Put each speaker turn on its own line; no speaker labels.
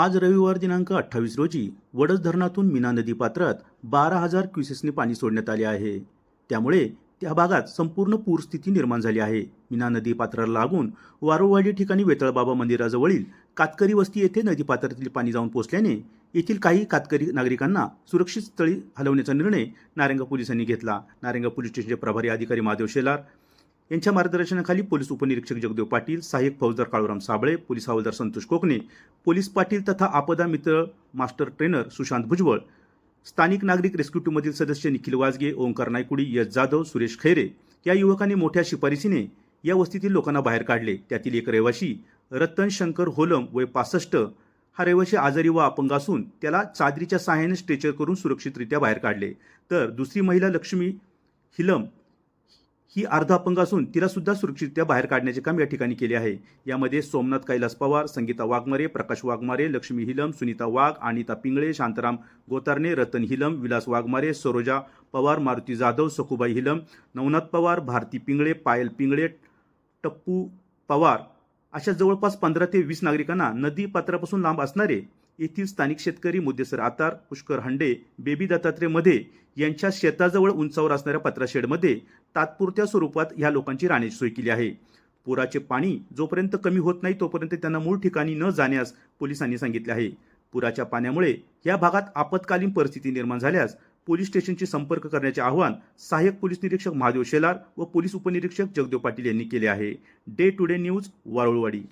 आज रविवार दिनांक अठ्ठावीस रोजी वडस धरणातून मीना नदी पात्रात बारा हजार क्युसेसने पाणी सोडण्यात आले आहे. त्यामुळे त्या भागात संपूर्ण पूरस्थिती निर्माण झाली आहे. मीना नदी पात्राला लागून वारोवाडी ठिकाणी वेतळबाबा मंदिराजवळील कातकरी वस्ती येथे नदी पात्रातील पाणी जाऊन पोचल्याने येथील काही कातकरी नागरिकांना सुरक्षित स्थळी हलवण्याचा निर्णय नारेंगा पोलिसांनी घेतला. नारंगा पोलीस स्टेशनचे प्रभारी अधिकारी महादेव शेलार यांच्या मार्गदर्शनाखाली पोलीस उपनिरीक्षक जगदेव पाटील सहाय्यक फौजदार काळूराम साबळे पोलीस हवालदार संतोष कोकणे पोलीस पाटील तथा आपदा मित्र मास्टर ट्रेनर सुशांत भुजबळ स्थानिक नागरिक रेस्क्यू टीममधील सदस्य निखिल वाजगे ओंकार नायकुडी यश जाधव सुरेश खैरे या युवकांनी मोठ्या शिफारसीने या वस्तीतील लोकांना बाहेर काढले. त्यातील एक रहिवाशी रतन शंकर होलम वय पासष्ट हा रहिवाशी आजारी व अपंग असून त्याला चादरीच्या सहाय्याने स्ट्रेचर करून सुरक्षितरित्या बाहेर काढले. तर दुसरी महिला लक्ष्मी हिलम ही अर्ध अपंग असून तिला सुद्धा सुरक्षितरित्या बाहेर काढण्याचे काम या ठिकाणी केले आहे. यामध्ये सोमनाथ कैलास पवार संगीता वाघमारे प्रकाश वाघमारे लक्ष्मी हिलम सुनीता वाघ अनिता पिंगळे शांताराम गोतारणे रतन हिलम विलास वाघमारे सरोजा पवार मारुती जाधव सखुबाई हिलम नवनाथ पवार भारती पिंगळे पायल पिंगळे टप्पू पवार अशा जवळपास पंधरा ते वीस नागरिकांना नदी पात्रापासून लांब असणारे येथील स्थानिक शेतकरी मुद्देसर आतार पुष्कर हंडे बेबी दत्तात्रयमध्ये यांच्या शेताजवळ उंचावर असणाऱ्या पत्राशेडमध्ये तात्पुरत्या स्वरूपात ह्या लोकांची राहण्याची सोय केली आहे. पुराचे पाणी जोपर्यंत कमी होत नाही तोपर्यंत त्यांना मूळ ठिकाणी न जाण्यास पोलिसांनी सांगितले आहे. पुराच्या पाण्यामुळे या भागात आपत्कालीन परिस्थिती निर्माण झाल्यास पोलीस स्टेशनशी संपर्क करण्याचे आवाहन सहाय्यक पोलीस निरीक्षक महादेव शेलार व पोलीस उपनिरीक्षक जगदेव पाटील यांनी केले आहे. Day to day news Warulwadi.